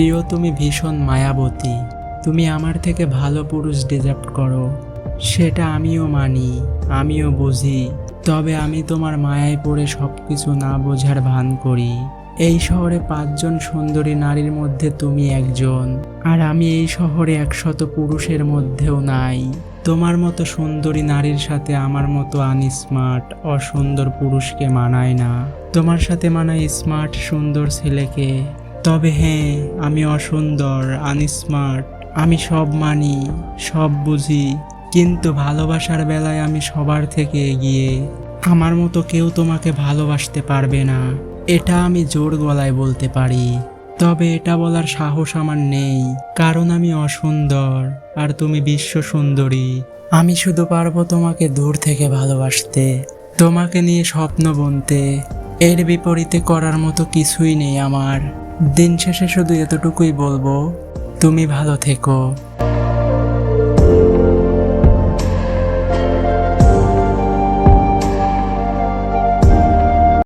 প্রিয়, তুমি ভীষণ মায়াবতী। তুমি আমার থেকে ভালো পুরুষ ডিজার্ভ করো। সেটা আমিও মানি, আমিও বুঝি। তবে আমি তোমার মায়ায় পড়ে সব কিছু না বোঝার ভান করি। এই শহরে পাঁচজন সুন্দরী নারীর মধ্যে তুমি একজন। আর আমি এই শহরে একশত পুরুষের মধ্যেও নাই। তোমার মতো সুন্দরী নারীর সাথে আমার মতো আনস্মার্ট, অসুন্দর পুরুষকে মানায় না। তোমার সাথে মানায় স্মার্ট, সুন্দর ছেলেকে। তবে হ্যাঁ আমি অসুন্দর, আনস্মার্ট, আমি সব মানি, সব বুঝি, কিন্তু ভালোবাসার বেলায় আমি সবার থেকে এগিয়ে, আমার মতো কেউ তোমাকে ভালোবাসতে পারবে না। এটা আমি জোর গলায় বলতে পারি। তবে এটা বলার সাহস আমার নেই, কারণ আমি অসুন্দর, আর তুমি বিশ্ব সুন্দরী। আমি শুধু পারব তোমাকে দূর থেকে ভালোবাসতে, তোমাকে নিয়ে স্বপ্ন বুনতে এর বিপরীতে করার মতো কিছুই নেই আমার। দিন শেষে শুধু এতটুকুই বলব, তুমি ভালো থেকো।